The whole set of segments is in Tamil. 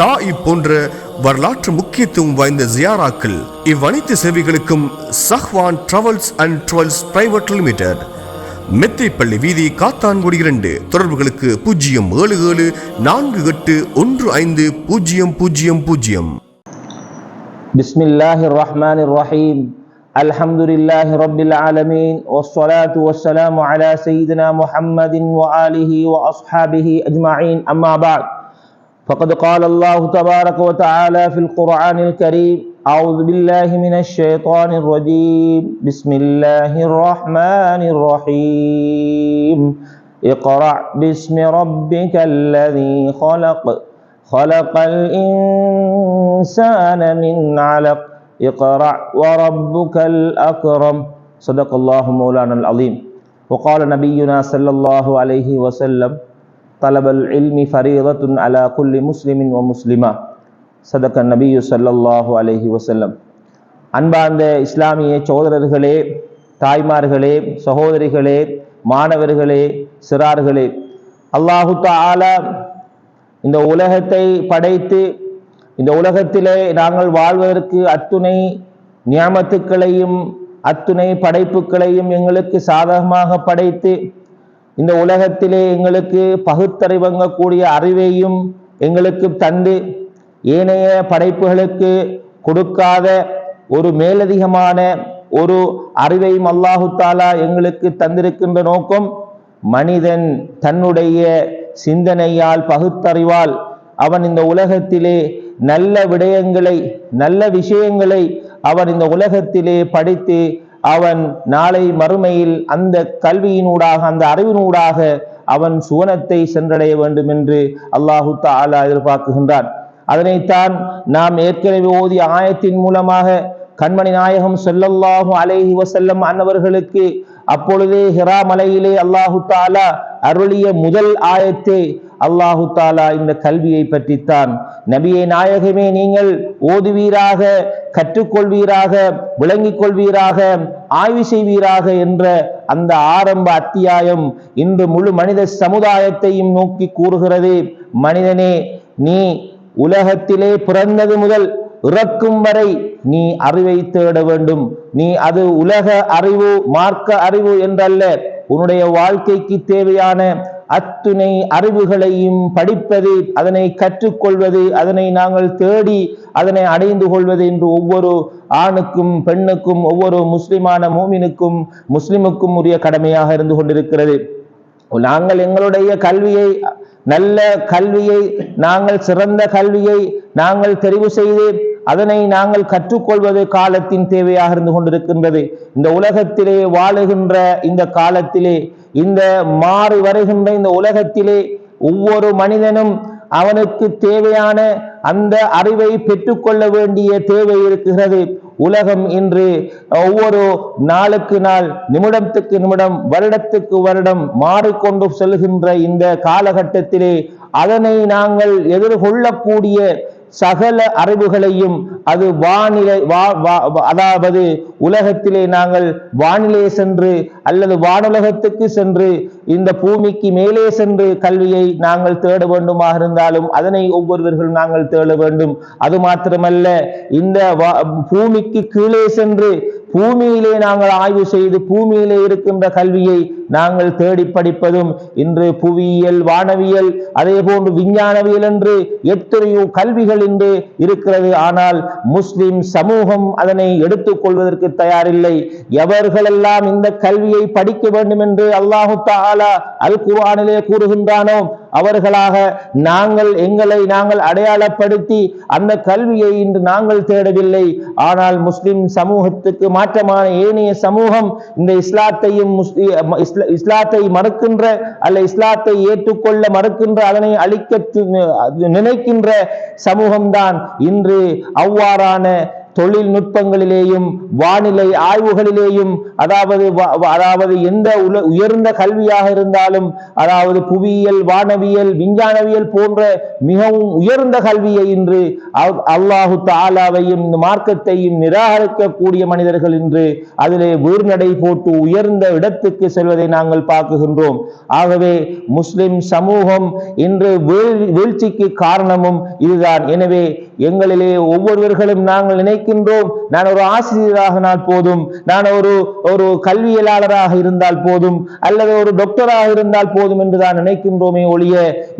தாய் போன்ற வரலாற்று முக்கியத்துவம் வாய்ந்த ஜியாராக்கள் இவ்வனைத்து சேவைகளுக்கும் Sahwan travels and tours private limited மெத்தைப்பள்ளி வீதி காத்தான்குடி இரண்டு தொடர்புகளுக்கு பூஜ்ஜியம் ஏழு ஏழு நான்கு எட்டு ஒன்று ஐந்து பூஜ்ஜியம் பூஜ்ஜியம் பூஜ்ஜியம் بسم الله الرحمن الرحيم الحمد لله رب العالمين والصلاة والسلام على سيدنا محمد وآله وأصحابه أجمعين أما بعد فقد قال الله تبارك وتعالى في القرآن الكريم أعوذ بالله من الشيطان الرجيم بسم الله الرحمن الرحيم. اقرأ باسم ربك الذي خلق خلق الإنسان من علق. اقرأ وربك الأكرم. صدق الله مولانا العظيم. وقال نبينا صلى الله عليه وسلم talabal ilmi faridatun ala kulli muslimin wa muslima சதக்க நபியு சல்லல்லாஹு அலஹி வசல்லம் அன்பார்ந்த இஸ்லாமிய சகோதரர்களே தாய்மார்களே சகோதரிகளே மாணவர்களே சிறார்களே அல்லாஹு தாலா இந்த உலகத்தை படைத்து இந்த உலகத்திலே நாங்கள் வாழ்வதற்கு அத்துணை நியமத்துக்களையும் அத்துணை படைப்புகளையும் எங்களுக்கு சாதகமாக படைத்து இந்த உலகத்திலே எங்களுக்கு பகுத்தறிவங்கக்கூடிய அறிவையும் எங்களுக்கு தந்து ஏனைய படைப்புகளுக்கு கொடுக்காத ஒரு மேலதிகமான ஒரு அறிவையும் அல்லாஹு தாலா எங்களுக்கு தந்திருக்கின்ற நோக்கம் மனிதன் தன்னுடைய சிந்தனையால் பகுத்தறிவால் அவன் இந்த உலகத்திலே நல்ல விடயங்களை நல்ல விஷயங்களை அவன் இந்த உலகத்திலே படித்து அவன் நாளை மறுமையில் அந்த கல்வியினூடாக அந்த அறிவினூடாக அவன் சுவனத்தை சென்றடைய வேண்டும் என்று அல்லாஹு தாலா எதிர்பார்க்குகின்றான் அதனைத்தான் நாம் ஏற்கனவே ஓதிய ஆயத்தின் மூலமாக கண்மணி நாயகம் ஸல்லல்லாஹு அலைஹி வசல்லம் அன்னவர்களுக்கு அப்பொழுதே ஹிரா மலையிலே அல்லாஹு தாலா அருளிய முதல் ஆயத்தை அல்லாஹு தாலா இந்த கல்வியை பற்றித்தான். நபியை நாயகமே நீங்கள் ஓதுவீராக கற்றுக்கொள்வீராக விளங்கிக் கொள்வீராக ஆய்வு செய்வீராக என்ற அந்த ஆரம்ப அத்தியாயம் இன்று முழு மனித சமுதாயத்தையும் நோக்கி கூறுகிறது. மனிதனே நீ உலகத்திலே பிறந்தது முதல் இறக்கும் வரை நீ அறிவை தேட வேண்டும். நீ அது உலக அறிவு மார்க்க அறிவு என்றல்ல. உன்னுடைய வாழ்க்கைக்கு தேவையான அத்துணை அறிவுகளையும் படிப்பது அதனை கற்றுக்கொள்வது அதனை நாங்கள் தேடி அதனை அடைந்து கொள்வது என்று ஒவ்வொரு ஆணுக்கும் பெண்ணுக்கும் ஒவ்வொரு முஸ்லிமான மூமினுக்கும் முஸ்லிமுக்கும் உரிய கடமையாக இருந்து கொண்டிருக்கிறது. நாங்கள் எங்களுடைய கல்வியை நல்ல கல்வியை நாங்கள் சிறந்த கல்வியை நாங்கள் தெரிவு செய்து அதனை நாங்கள் கற்றுக்கொள்வது காலத்தின் தேவையாக இருந்து கொண்டிருக்கின்றது. இந்த உலகத்திலே வாழுகின்ற இந்த காலத்திலே இந்த மாறி வருகின்ற இந்த உலகத்திலே ஒவ்வொரு மனிதனும் அவனுக்கு தேவையான அந்த அறிவை பெற்றுக்கொள்ள வேண்டிய தேவை இருக்கிறது. உலகம் இன்று ஒவ்வொரு நாளுக்கு நாள் நிமிடத்துக்கு நிமிடம் வருடத்துக்கு வருடம் மாறிக்கொண்டு செல்கின்ற இந்த காலகட்டத்திலே அதனை நாங்கள் எதிர்கொள்ளக்கூடிய சகல அறிவுகளையும் அது வானிலை வா- வா- அதாவது உலகத்திலே நாங்கள் வானிலே சென்று அல்லது வானுலகத்துக்கு சென்று இந்த பூமிக்கு மேலே சென்று கல்வியை நாங்கள் தேட வேண்டுமாக இருந்தாலும் அதனை ஒவ்வொருவர்களும் நாங்கள் தேட வேண்டும். அது மாத்திரமல்ல இந்த பூமிக்கு கீழே சென்று பூமியிலே நாங்கள் ஆய்வு செய்து பூமியிலே இருக்கின்ற கல்வியை நாங்கள் தேடி படிப்பதும் இன்று புவியியல் வானவியல் அதே போன்று விஞ்ஞானவியல் என்று எத்தனையோ கல்விகள் இன்று இருக்கிறது. ஆனால் முஸ்லிம் சமூகம் அதனை எடுத்துக்கொள்வதற்கு தயாரில்லை. எவர்களெல்லாம் இந்த கல்வியை படிக்க வேண்டும் என்று அல்லாஹு தாலா அல் குர்ஆனிலே கூறுகின்றானோ அவர்களாக நாங்கள் எங்களை நாங்கள் அடையாளப்படுத்தி அந்த கல்வியை இன்று நாங்கள் தேடவில்லை. ஆனால் முஸ்லிம் சமூகத்துக்கு மாற்றமான ஏனைய சமூகம் இந்த இஸ்லாத்தையும் முஸ்லி- இஸ்லாத்தை மறுக்கின்ற அல்ல இஸ்லாத்தை ஏற்றுக்கொள்ள மறுக்கின்ற அதனை அழிக்க நினைக்கின்ற சமூகம்தான் இன்று அவ்வாறான தொழில்நுட்பங்களிலேயும் வானிலை ஆய்வுகளிலேயும் அதாவது வ- வ- அதாவது எந்த உல- உயர்ந்த கல்வியாக இருந்தாலும் அதாவது புவியியல் வானவியல் விஞ்ஞானவியல் போன்ற மிகவும் உயர்ந்த கல்வியை இன்று அல்லாஹு தாலாவையும் இந்த மார்க்கத்தையும் நிராகரிக்கக்கூடிய மனிதர்கள் இன்று அதிலே வீர்நடை போட்டு உயர்ந்த இடத்துக்கு செல்வதை நாங்கள் பார்க்குகின்றோம். ஆகவே முஸ்லிம் சமூகம் இன்று வீழ்ச்சிக்கு காரணமும் இதுதான். எனவே எங்களிலே ஒவ்வொருவர்களும் நாங்கள் நினைக்கின்றோம். நான் ஒரு ஆசிரியராக போதும். நான் ஒரு ஒரு கல்வியலாளராக இருந்தால் போதும். அல்லது ஒரு டாக்டராக இருந்தால் போதும் என்று தான் நினைக்கின்றோமே ஒழிய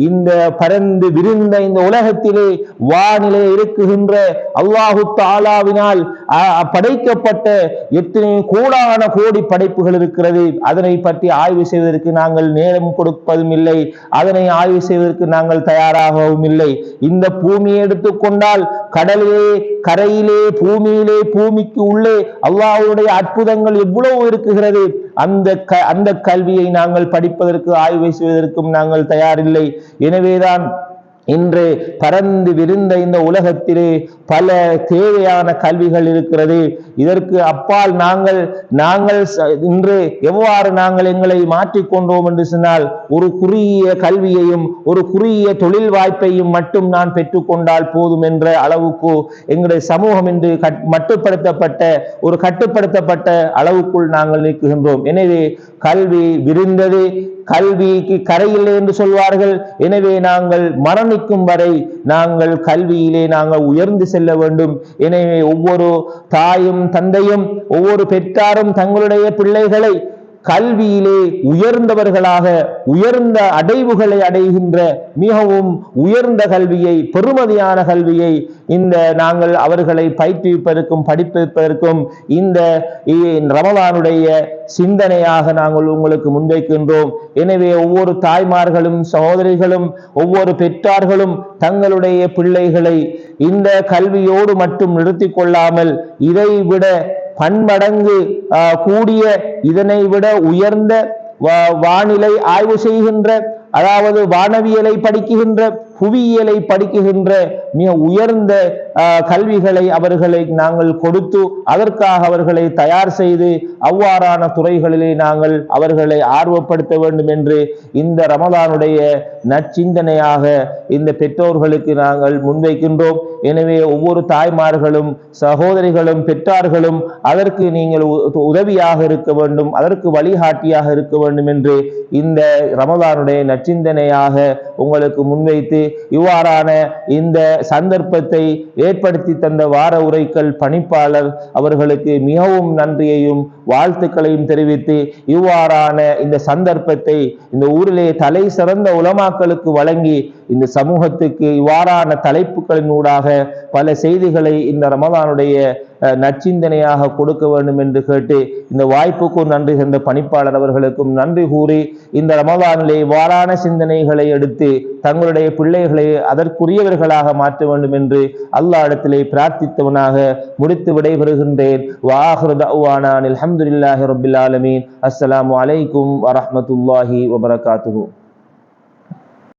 இந்த பரந்து விரிந்த இந்த உலகத்திலே வானிலை இருக்குகின்ற அல்லாஹு தாலாவினால் படைக்கப்பட்ட எத்தனை கோடான கோடி படைப்புகள் இருக்கிறது. அதனை பற்றி ஆய்வு செய்வதற்கு நாங்கள் நேரம் கொடுப்பதும் இல்லை. அதனை ஆய்வு செய்வதற்கு நாங்கள் தயாராகவும் இல்லை. இந்த பூமியை எடுத்துக்கொண்டால் கடலிலே கரையிலே பூமியிலே பூமிக்கு உள்ளே அல்லாஹ்வுடைய அற்புதங்கள் எவ்வளவு இருக்குகிறது? அந்த க- அந்த கல்வியை நாங்கள் படிப்பதற்கு ஆய்வு செய்வதற்கும் நாங்கள் தயாரில்லை. எனவேதான் இன்று பரந்து விரிந்த இந்த உலகத்திலே பல தேவையான கல்விகள் இருக்கிறது. இதற்கு அப்பால் நாங்கள் நாங்கள் இன்று எவ்வாறு நாங்கள் எங்களை மாற்றிக்கொண்டோம் என்று சொன்னால் ஒரு குறுகிய கல்வியையும் ஒரு குறுகிய தொழில் வாய்ப்பையும் மட்டும் நான் பெற்றுக்கொண்டால் போதும் என்ற அளவுக்கு எங்களுடைய சமூகம் இன்று மட்டுப்படுத்தப்பட்ட ஒரு கட்டுப்படுத்தப்பட்ட அளவுக்குள் நாங்கள் நிற்கின்றோம். எனவே கல்வி விரிந்தது கல்விக்கு கரையில்லை என்று சொல்வார்கள். எனவே நாங்கள் மரண மரணிக்கும் வரை நாங்கள் கல்வியிலே நாங்கள் உயர்ந்து செல்ல வேண்டும். எனவே ஒவ்வொரு தாயும் தந்தையும் ஒவ்வொரு பெற்றாரும் தங்களுடைய பிள்ளைகளை கல்வியிலே உயர்ந்தவர்களாக உயர்ந்த அடைவுகளை அடைகின்ற மிகவும் உயர்ந்த கல்வியை பெருமதியான கல்வியை இந்த நாங்கள் அவர்களை பயிற்றுவிப்பதற்கும் படிப்பிப்பதற்கும் இந்த ரமலானுடைய சிந்தனையாக நாங்கள் உங்களுக்கு முன்வைக்கின்றோம். எனவே ஒவ்வொரு தாய்மார்களும் சகோதரிகளும் ஒவ்வொரு பெற்றார்களும் தங்களுடைய பிள்ளைகளை இந்த கல்வியோடு மட்டும் நிறுத்தி கொள்ளாமல் இதை விட பன்மடங்கு கூடிய இதனை விட உயர்ந்த வானிலை ஆய்வு செய்கின்ற அதாவது வானவியலை படிக்குகின்ற புவியியலை படிக்குகின்ற மிக உயர்ந்த கல்விகளை அவர்களை நாங்கள் கொடுத்து அதற்காக அவர்களை தயார் செய்து அவ்வாறான துறைகளிலே நாங்கள் அவர்களை ஆர்வப்படுத்த வேண்டும் என்று இந்த ரமதானுடைய நற்சிந்தனையாக இந்த பெற்றோர்களுக்கு நாங்கள் முன்வைக்கின்றோம். எனவே ஒவ்வொரு தாய்மார்களும் சகோதரிகளும் பெற்றார்களும் அதற்கு நீங்கள் உதவியாக இருக்க வேண்டும் அதற்கு வழிகாட்டியாக இருக்க வேண்டும் என்று இந்த ரமதானுடைய நச்சிந்தனையாக உங்களுக்கு முன்வைத்து இவ்வாறான இந்த சந்தர்ப்பத்தை ஏற்படுத்தி தந்த வார உரைக்கல் பணிப்பாளர் அவர்களுக்கு மிகவும் நன்றியையும் வாழ்த்துக்களையும் தெரிவித்து இவ்வாறான இந்த சந்தர்ப்பத்தை இந்த ஊரிலே தலை சிறந்த உலமாக்களுக்கு வழங்கி இந்த சமூகத்துக்கு இவ்வாறான தலைப்புகளின் ஊடாக பல செய்திகளை இந்த ரமதானுடைய நச்சிந்தனையாக கொடுக்க வேண்டும் என்று கேட்டு இந்த வாய்ப்புக்கும் நன்றி சென்ற பணிப்பாளர் அவர்களுக்கும் நன்றி கூறி இந்த ரமதானிலே வாரான சிந்தனைகளை எடுத்து தங்களுடைய பிள்ளைகளை அதற்குரியவர்களாக மாற்ற வேண்டும் என்று அல்லா இடத்திலே பிரார்த்தித்தவனாக முடித்து விடைபெறுகின்றேன். வாஹிரு தஅவானா அல்ஹம்துலில்லாஹி ஆலமீன். அஸ்ஸலாமு அலைக்கும் வரஹ்மத்துல்லாஹி வபரகாத்துஹு.